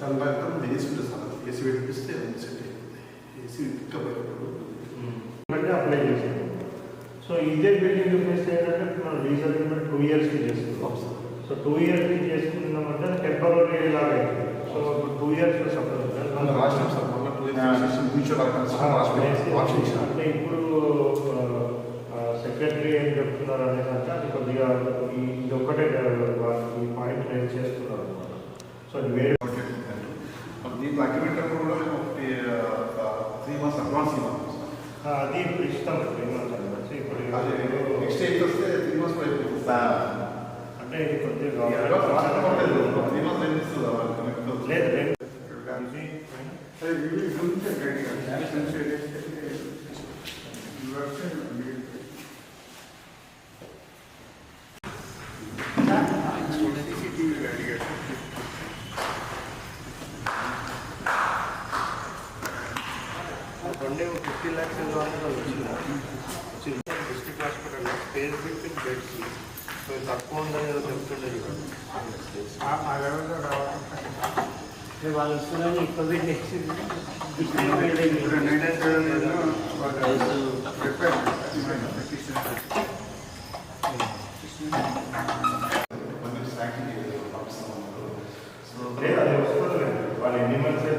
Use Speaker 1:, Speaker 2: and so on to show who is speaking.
Speaker 1: దాని వల్ల ఏసీ ఉంటుంది ఏసీ పెట్టిస్తే సెట్ అయిపోతుంది ఏసీ పికప్ అయిపోతుంది
Speaker 2: అప్లై చేసాం సో ఇదే బిల్డింగ్ చూపిస్తే ఏంటంటే మనం రీసెర్చ్మెంట్ టూ ఇయర్స్కి చేస్తున్నాం. సో టూ ఇయర్స్కి చేసుకున్నామంటే టెంపరీ లాగా సో టూ ఇయర్స్ సపోజ్ రాష్ట్రం
Speaker 1: సార్. Ah,
Speaker 2: అంటే ఇప్పుడు సెక్రటరీ ఏం చెప్తున్నారు అనేది అంటే అది కొద్దిగా ఇది ఒకటే ఈ పాయింట్ రేజ్ చేస్తున్నారు అనమాట సో అది వేరే
Speaker 1: దీంట్లో అగ్రిమెంట్ కూడా మేము ఒకటి త్రీ మంత్స్ అడ్వాన్స్ ఇవ్వాలి
Speaker 2: అది ఇప్పుడు ఇస్తాం త్రీ మంత్స్ అడ్వాన్స్ ఇప్పుడు
Speaker 1: నెక్స్ట్ ఎయిట్ వస్తే త్రీ మంత్స్
Speaker 2: అంటే ఇది కొద్దిగా త్రీ
Speaker 1: మంత్స్ ఏం లేదు
Speaker 2: లేదు ఇది రెండే ఫిఫ్టీ ల్యాక్స్ వచ్చింది డిస్ట్రిక్ట్ హాస్పిటల్లో స్పేస్ బిట్వీన్ బెడ్స్ సో తక్కువ ఉందని ఏదో చెప్తుండే చూడండి
Speaker 3: వాళ్ళు వస్తున్నారని కోవిడ్ నెక్స్ట్
Speaker 1: కొంచెం శాంక్షన్ చేయలేదు పంపిస్తామన్నారు సో లేదు
Speaker 2: అది వస్తుంది వాళ్ళు ఎన్ని మంత్స్